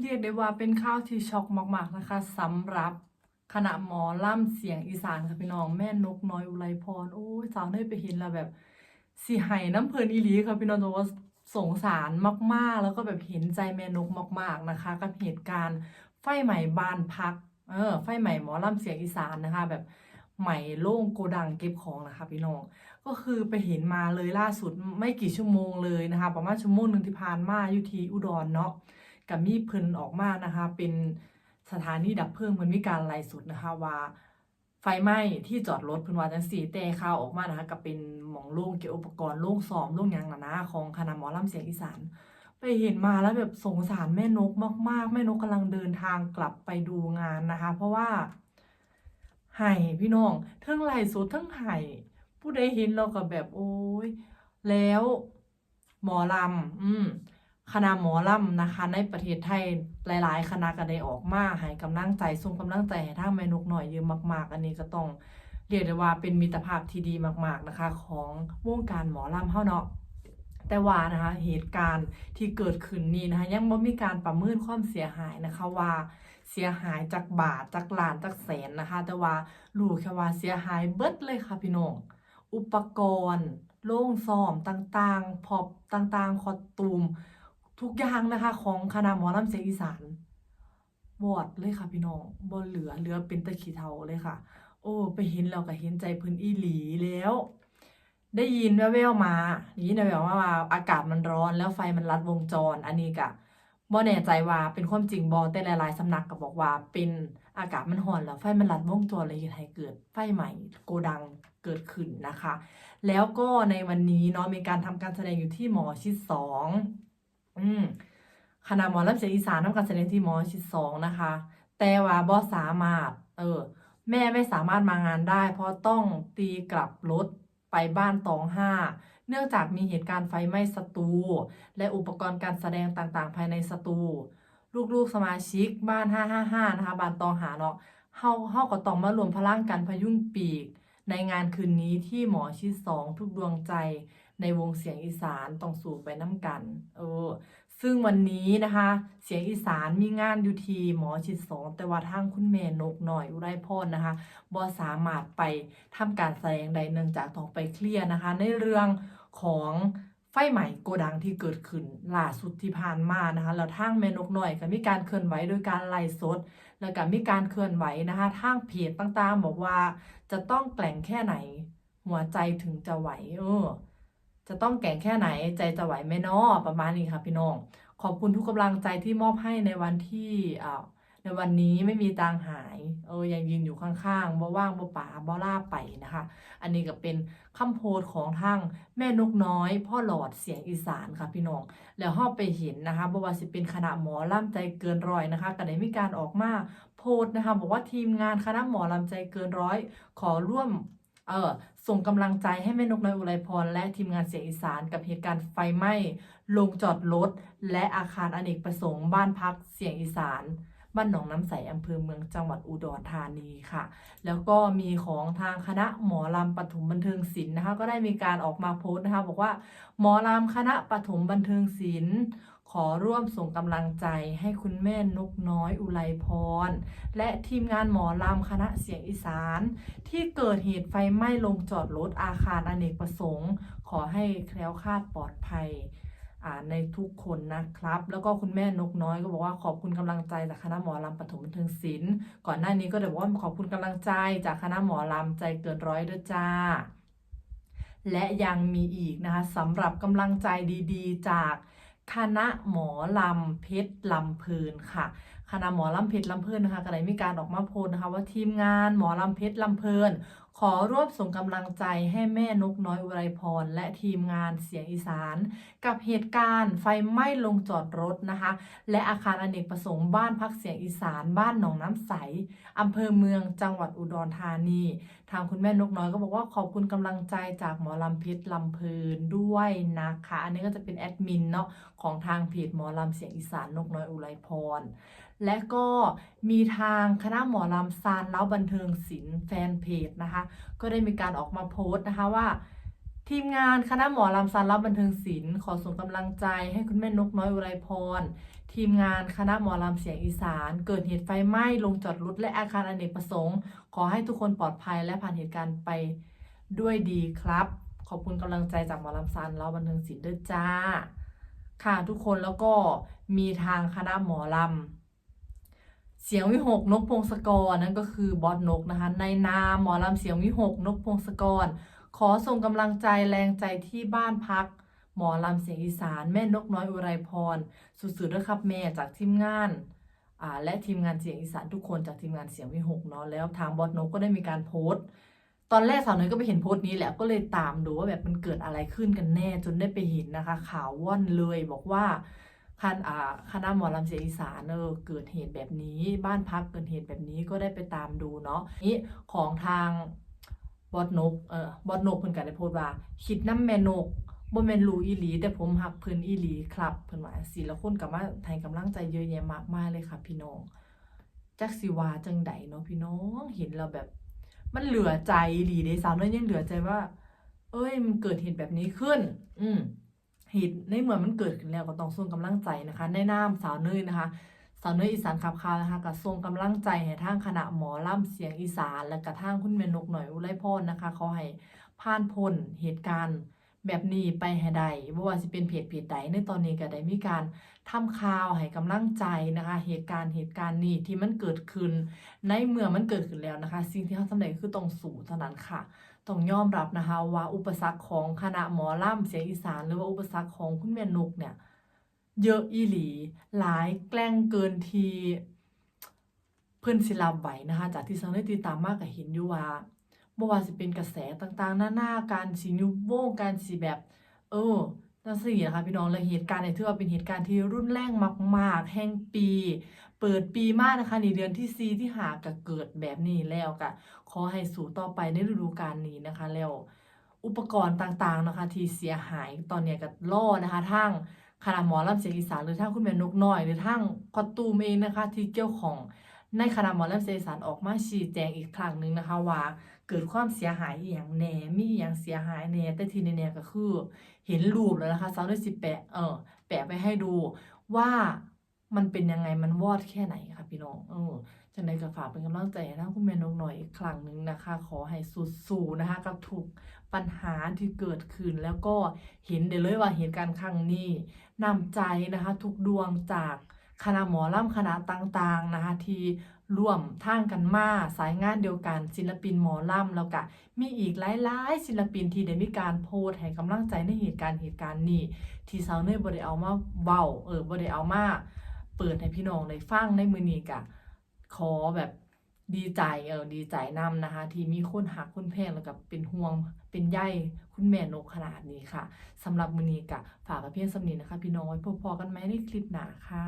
เรียกได้ว่าเป็นข้าวที่ช็อกมากๆนะคะสำหรับคณะหมอล่ำเสียงอีสานค่ะพี่น้องแม่นกน้อยอุไรพรโอ้ยสาวได้ไปเห็นแล้วแบบสิไห้น้ำเพลินอีหลีค่ะพี่น้องต่ว่าสงสารมากๆ แล้วก็แบบเห็นใจแม่นกมาก ๆนะคะ กับเหตุการณ์ไฟไหม้บ้านพักเออไฟไหม้หมอล่ำเสียงอีสานนะคะ แบบไหม้โล่งโกดังเก็บของนะคะพี่น้องก็คือไปเห็นมาเลยล่าสุดไม่กี่ชั่วโมงเลยนะคะ ประมาณชั่วโมงหนึ่งที่ผ่านมาอยู่ที่อุดรเนาะ กับมีเพิ่นออกมานะคะ เป็นสถานีดับเพลิงมันมีการไล่สุดนะคะว่าไฟไหม้ที่จอดรถเพิ่นว่าจังซี่แต่ข่าวออกมานะคะก็เป็นหมองโล่งเกี่ยวอุปกรณ์โล่งซ้อมโล่งหยังน่ะนะของคณะหมอลำเสียงอีสานไปเห็นมาแล้วแบบสงสารแม่นกมาก ๆ แม่นกกำลังเดินทางกลับไปดูงานนะคะ เพราะว่าไห้พี่น้องทั้งไล่สดทั้งไห้ผู้ใดเห็นเราก็แบบโอ้ย แล้วหมอลำอืม คณะหมอลำนะคะ ในประเทศไทยหลาย ๆ คณะก็ได้ออกมาให้กำลังใจส่งกำลังใจให้ทางแม่นกหน่อยเยอะมาก ๆ อันนี้ก็ต้องเรียกได้ว่าเป็นมิตรภาพที่ดีมาก ๆ นะคะ ของวงการหมอลำเฮาเนาะแต่ว่านะคะเหตุการณ์ที่เกิดขึ้นนี้นะคะยังบ่มีการประเมินความเสียหายนะคะว่าเสียหายจากบาทจากล้านจากแสนนะคะ แต่ว่ารู้แค่ว่าเสียหายเบิดเลยค่ะพี่น้องอุปกรณ์ โล่งซ้อมต่างๆพอบต่างๆ คอตูม ทุกอย่างนะคะของคณะหมอลำเสียงอีสานวอดเลยค่ะพี่น้องบ่เหลือเหลือเป็นตะขีเทาเลยค่ะ โอ้ ไปเห็นแล้วก็เห็นใจเพิ่นอีหลีแล้ว ได้ยินแว่วๆมาได้ยินแว่วๆมาว่าอากาศมันร้อนแล้วไฟมันลัดวงจร อันนี้ก็บ่แน่ใจว่าเป็นความจริงบ่แต่หลายๆสำนักก็บอกว่า เป็นอากาศมันร้อนแล้วไฟมันลัดวงจรเลยเฮ็ดให้เกิดไฟไหม้โกดังเกิดขึ้นนะคะ แล้วก็ในวันนี้เนาะมีการทำการแสดงอยู่ที่หมอชิดสอง อืมคณะหมอลำเสียงอีสานทำการแสดงที่หมอชิดสองนะคะ แต่ว่าบ่สามารถ เออ แม่ไม่สามารถมางานได้ เพราะต้องตีกลับรถไปบ้านตองห้า เนื่องจากมีเหตุการณ์ไฟไหม้สตู และอุปกรณ์การแสดงต่างๆ ภายในสตู ลูกๆสมาชิกบ้าน 555 นะคะบ้านตองหาเนาะเฮาเฮาก็ต้องมารวมพลังกันพยุงปีก ในงานคืนนี้ที่หมอชิดสองทุกดวงใจ ในวงเสียงอีสานต้องสู่ไปน้ำกันเออซึ่งวันนี้นะคะ เสียงอีสานมีงานอยู่ทีหมอชิดสองแต่ว่าทางคุณแม่นกหน่อยอุไรพรนะคะบ่สามารถไปทำการแสดงใดเนื่องจากต้องไปเคลียร์นะคะ ในเรื่องของไฟไหม้โกดังที่เกิดขึ้นล่าสุดที่ผ่านมานะคะแล้วทางแม่นกหน่อยก็มีการเคลื่อนไหวโดยการไลฟ์สด แล้วก็มีการเคลื่อนไหวนะคะทางเพจต่างๆ บอกว่าจะต้องแกล่งแค่ไหน หัวใจถึงจะไหวเออ จะต้องแก่งแค่ไหนใจจะไหวไหมเนาะประมาณนี้ค่ะพี่น้อง ขอบคุณทุกกำลังใจที่มอบให้ในวันที่อ่าในวันนี้ไม่มีตางหาย เออ ยังยืนอยู่ข้างๆบ่ว่างบ่ป่าบ่ล่าไปนะคะ อันนี้ก็เป็นคำโพสต์ของทางแม่นกน้อย พ่อหลอดเสียงอีสานค่ะพี่น้อง แล้วเฮาไปเห็นนะคะบ่ว่าสิเป็นคณะหมอลำใจเกินร้อยนะคะก็ได้มีการออกมาโพสต์นะคะ บอกว่าทีมงานคณะหมอลำใจเกินร้อย ขอร่วม เออส่งกำลังใจให้แม่นกน้อยอุไรพร และทีมงานเสียงอีสานกับเหตุการณ์ไฟไหม้ลงจอดรถและอาคารอเนกประสงค์บ้านพักเสียงอีสานบ้านหนองน้ำใสอำเภอเมืองจังหวัดอุดรธานีค่ะ แล้วก็มีของทางคณะหมอลำปฐมบันเทิงศิลป์นะคะ ก็ได้มีการออกมาโพสต์นะคะ บอกว่าหมอลำคณะปฐมบันเทิงศิลป์ ขอร่วมส่งกำลังใจให้คุณแม่นกน้อยอุไรพร และทีมงานหมอลำคณะเสียงอีสาน ที่เกิดเหตุไฟไหม้ลงจอดรถอาคารอเนกประสงค์ ขอให้แคล้วคลาดปลอดภัยในทุกคนนะครับ แล้วก็คุณแม่นกน้อยก็บอกว่าขอบคุณกำลังใจจากคณะหมอลำปฐมบันเทิงศิลป์ก่อนหน้านี้ก็ได้บอกว่าขอบคุณกำลังใจจากคณะหมอลำใจเกินร้อยด้วยจ้า และยังมีอีกนะคะสำหรับกำลังใจดีๆ จาก คณะหมอลำเพชรลำเพลินค่ะ คณะหมอลำเพชรลำเพลินนะคะก็ได้มีการออกมาโพสนะคะ ว่าทีมงานหมอลำเพชรลำเพลิน ขอร่วมส่งกำลังใจให้แม่นกน้อยอุไรพร และทีมงานเสียงอีสาน กับเหตุการณ์ไฟไหม้ลงจอดรถนะคะ และอาคารอเนกประสงค์บ้านพักเสียงอีสาน บ้านหนองน้ำใสอำเภอเมืองจังหวัดอุดรธานี ทางคุณแม่นกน้อยก็บอกว่าขอบคุณกำลังใจจากหมอลำเพชรลำเพลินด้วยนะคะ อันนี้ก็จะเป็นแอดมินเนาะของทางเพจหมอลำเสียงอีสานนกน้อยอุไรพรและก็มีทางคณะหมอลำซานเล้าบันเทิงศิลป์แฟนเพจนะคะ ก็ได้มีการออกมาโพสต์นะคะว่า ทีมงานคณะหมอลำสารรับบันเทิงศิลป์ขอส่งกำลังใจให้คุณแม่นกน้อยอุไรพร ทีมงานคณะหมอลำเสียงอีสาน เกิดเหตุไฟไหม้ลงจอดรถและอาคารอเนกประสงค์ ขอให้ทุกคนปลอดภัยและผ่านเหตุการณ์ไปด้วยดีครับ ขอบคุณกำลังใจจากหมอลำซันแล้วบันเทิงศิลป์ด้วยจ้าค่ะทุกคนแล้วก็มีทางคณะหมอลำ เสียงวิหกนกพงศกรนั่นก็คือบอสนกนะคะ ในนามหมอลำเสียงวิหกนกพงศกร ขอส่งกำลังใจแรงใจที่บ้านพัก หมอลำเสียงอีสานแม่นกน้อยอุไรพร สุดๆด้วยครับแม่จากทีมงานและทีมงานเสียงอีสานทุกคนจากทีมงานเสียงวิหกเนาะแล้วทางบอสนกก็ได้มีการโพสต์ ตอนแรกสาวน้อยก็ไปเห็นโพสต์นี้แหละก็เลยตามดูว่าแบบมันเกิดอะไรขึ้นกันแน่จนได้ไปเห็นนะคะ ข่าวว่อนเลยบอกว่า คันอ่าคณะหมอลำเสียงอีสานเออเกิดเหตุแบบนี้บ้านพักเกิดเหตุแบบนี้ก็ได้ไปตามดูเนาะนี่ของทางบอสนกเออบอสนกเพิ่นก็ได้โพสต์ว่า คิดน้ำแม่นกบ่แม่นรู้อีหลี แต่ผมหักเพิ่นอีหลีครับเพิ่นว่าสิล้วคนก็มาให้กำลังใจเยอะแยะมากมายเลยค่ะพี่น้องจักสิว่าจังใดเนาะพี่น้องเห็นแล้วแบบ มันเหลือใจอีหลีเดะสาวน้อยยังเหลือใจว่า เอ้ยมันเกิดเหตุแบบนี้ขึ้น อืม เหตุในเมื่อมันเกิดขึ้นแล้วก็ต้องส่งกำลังใจนะคะ ในนามสาวเนยนะคะสาวเนยอีสานขับคาวนะคะก็ส่งกำลังใจให้ทางคณะหมอล่ำเสียงอีสาน และกระทั่งคุณแม่นกหน่อยอุไรพรนะคะเขาให้ผ่านพ้นเหตุการณ์แบบนี้ไปให้ได้บ่ว่าสิเป็นเพจเพจใดในตอนนี้ก็ได้มีการทำข่าวให้กำลังใจนะคะ เหตุการณ์เหตุการณ์นี้ที่มันเกิดขึ้น ในเมื่อมันเกิดขึ้นแล้วนะคะ สิ่งที่เขาสำเร็จคือต้องสู้เท่านั้นค่ะ ต้องยอมรับนะคะว่าอุปสรรคของคณะหมอล่ำเสียงอีสานหรือว่าอุปสรรคของคุณแม่นกเนี่ยเยอะอีหลี หลายแกล้งเกินทีเพื่อนศิลาไหวนะคะจากที่สังได้ติดตามมากก็เห็นอยู่ว่าบ่ว่าจะเป็นกระแสต่างๆหน้าหน้าการสีนิ้วโวงการสีแบบ เออ จังซี่นะคะพี่น้องและเหตุการณ์เนี่ยถือว่าเป็นเหตุการณ์ที่รุนแรงมาก ๆ แห่งปี เปิดปีมากนะคะในเดือนที่4ที่หาก็เกิดแบบนี้แล้วก็ขอให้สู่ต่อไปในฤดูกาลนี้นะคะแล้วอุปกรณ์ต่างๆนะคะ ที่เสียหายตอนเนี้ยก็ล่อนะคะทางคณะหมอลำเสียงอีสานหรือทางคุณแม่นกน้อย หรือทางคอตูมเองนะคะ ที่เกี่ยวของ ในคณะหมอลำเสียงอีสานออกมาชี้แจงอีกครั้งหนึ่งนะคะว่าเกิดความเสียหายอย่างแหน่มีอย่างเสียหายแหน่แต่ทีแน่ๆก็คือ เห็นรูปแล้วนะคะสาวด้สิแปะเออแปะไปให้ดูว่ามันเป็นยังไงมันวอดแค่ไหนค่ะพี่น้องเออจังใดก็ฝากเป็นกำลังใจให้ทางคุณแม่นกหน่อยอีกครั้งหนึ่งนะคะ ขอให้สู้ๆนะคะกับทุกปัญหาที่เกิดขึ้นแล้วก็เห็นได้เลยว่าเหตุการณ์ครั้งนี้นำใจนะคะ ทุกดวงจาก คณะหมอลำคณะต่างๆนะคะที่ร่วมทางกันมาสายงานเดียวกัน ศิลปินหมอลำแล้วก็มีอีกหลายๆศิลปินที่ได้มีการโพสให้กำลังใจในเหตุการณ์เหตุการณ์นี้ที่สาวเนยบ่ได้เอามาเว้าเออบ่ได้เอามาเปิดให้พี่น้องได้ฟังในมือนี้ก็ขอแบบดีใจเออดีใจนำนะคะ ที่มีคนหักคนแพงแล้วก็เป็นห่วงเป็นใยคุณแม่นกขนาดนี้ค่ะสำหรับมือนี้ก็ฝากไว้เพียงสำนีนะคะ พี่น้องไว้พบพอกันไหมในคลิปหน้าค่ะ